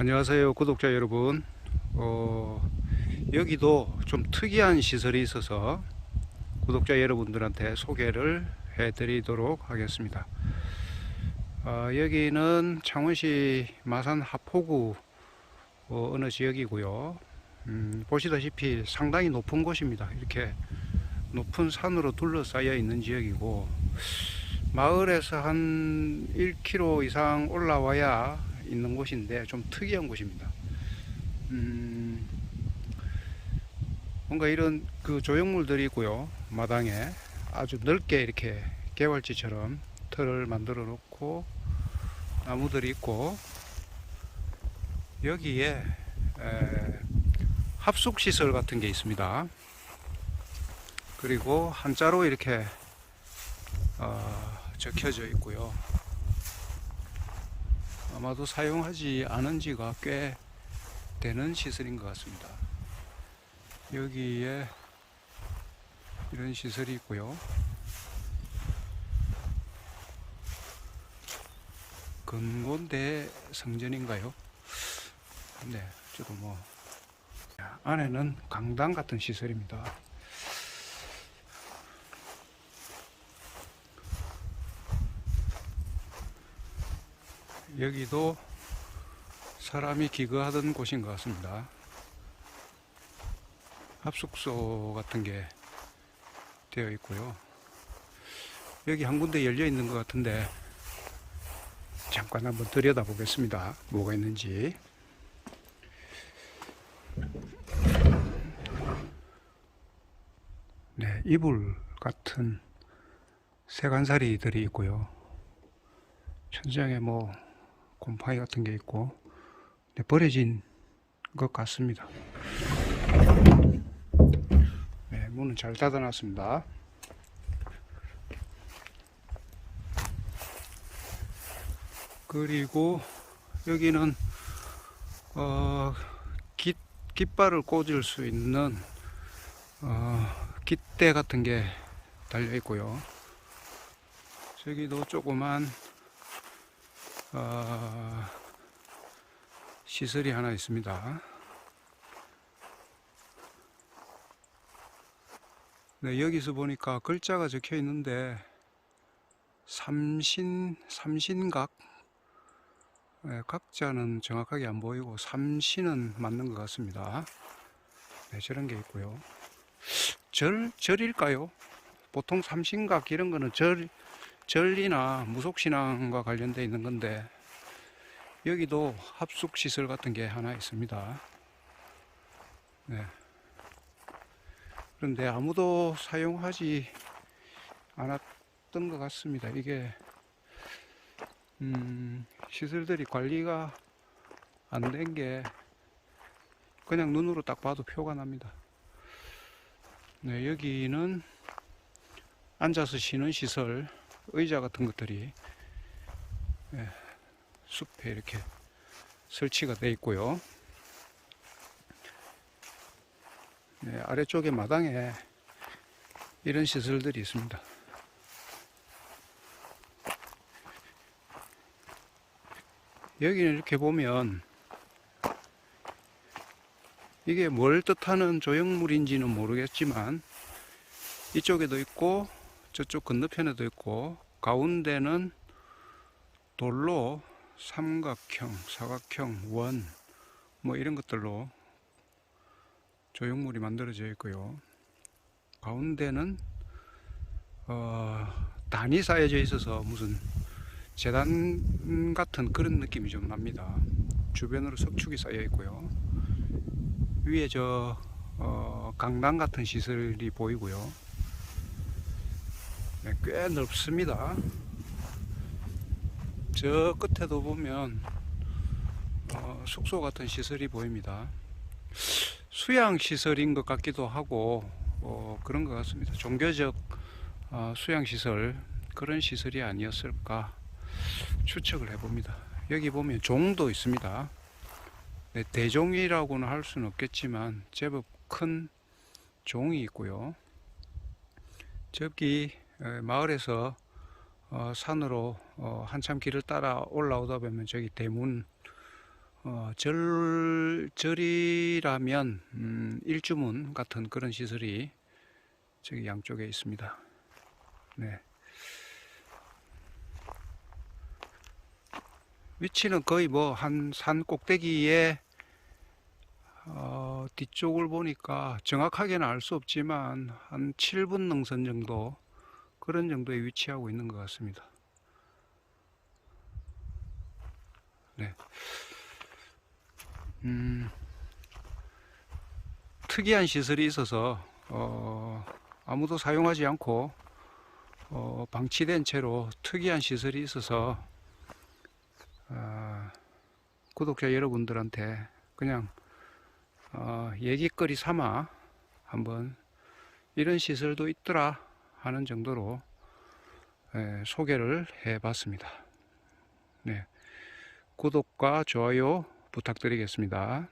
안녕하세요 구독자 여러분. 어, 여기도 좀 특이한 시설이 있어서 구독자 여러분들한테 소개를 해 드리도록 하겠습니다. 어, 여기는 창원시 마산 하포구 어, 어느 지역이고요. 음, 보시다시피 상당히 높은 곳입니다. 이렇게 높은 산으로 둘러싸여 있는 지역이고 마을에서 한 1km 이상 올라와야 있는 곳인데 좀 특이한 곳입니다. 음, 뭔가 이런 그 조형물들이 있고요. 마당에 아주 넓게 이렇게 개활지처럼 틀을 만들어 놓고 나무들이 있고 여기에 에, 합숙 시설 같은 게 있습니다. 그리고 한자로 이렇게 어, 적혀져 있고요. 아마도 사용하지 않은 지가 꽤 되는 시설인 것 같습니다. 여기에 이런 시설이 있고요. 근곤대 성전인가요? 네, 저도 뭐 안에는 강당 같은 시설입니다. 여기도 사람이 기거하던 곳인 것 같습니다. 합숙소 같은 게 되어 있고요. 여기 한 군데 열려 있는 것 같은데 잠깐 한번 들여다 보겠습니다. 뭐가 있는지. 네, 이불 같은 세간살이들이 있고요. 천장에 뭐 곰팡이 같은 게 있고 네, 버려진 것 같습니다. 네, 문은 잘 닫아놨습니다. 그리고 여기는 어, 깃, 깃발을 꽂을 수 있는 어, 깃대 같은 게 달려 있고요. 저기도 조그만 어, 시설이 하나 있습니다. 네, 여기서 보니까 글자가 적혀 있는데 삼신 삼신각 네, 각자는 정확하게 안 보이고 삼신은 맞는 것 같습니다. 네, 저런 게 있고요. 절 절일까요? 보통 삼신각 이런 거는 절 절이나 무속신앙과 관련되어 있는 건데 여기도 합숙시설 같은 게 하나 있습니다. 네. 그런데 아무도 사용하지 않았던 것 같습니다. 이게 음, 시설들이 관리가 안 된 게 그냥 눈으로 딱 봐도 표가 납니다. 네, 여기는 앉아서 쉬는 시설 의자 같은 것들이 예, 숲에 이렇게 설치가 되어 있고요. 네, 아래쪽에 마당에 이런 시설들이 있습니다. 여기는 이렇게 보면 이게 뭘 뜻하는 조형물인지는 모르겠지만 이쪽에도 있고 저쪽 건너편에도 있고 가운데는 돌로 삼각형, 사각형, 원 뭐 이런 것들로 조형물이 만들어져 있고요. 가운데는 어, 단이 쌓여져 있어서 무슨 재단 같은 그런 느낌이 좀 납니다. 주변으로 석축이 쌓여 있고요. 위에 저 어, 강당 같은 시설이 보이고요. 네, 꽤 넓습니다. 저 끝에도 보면 어, 숙소 같은 시설이 보입니다. 수양 시설인 것 같기도 하고 어, 그런 것 같습니다. 종교적 어, 수양 시설 그런 시설이 아니었을까 추측을 해봅니다. 여기 보면 종도 있습니다. 네, 대종이라고는 할 수는 없겠지만 제법 큰 종이 있고요. 저기 에, 마을에서 어, 산으로 어, 한참 길을 따라 올라오다 보면 저기 대문 어, 절, 절이라면 음, 일주문 같은 그런 시설이 저기 양쪽에 있습니다. 네. 위치는 거의 뭐 한 산 꼭대기에 어, 뒤쪽을 보니까 정확하게는 알 수 없지만 한 7분 능선 정도 그런 정도에 위치하고 있는 것 같습니다. 네. 음, 특이한 시설이 있어서 어, 아무도 사용하지 않고 어, 방치된 채로 특이한 시설이 있어서 아, 구독자 여러분들한테 그냥 어, 얘기거리 삼아 한번 이런 시설도 있더라 하는 정도로 예, 소개를 해 봤습니다. 네. 구독과 좋아요 부탁드리겠습니다.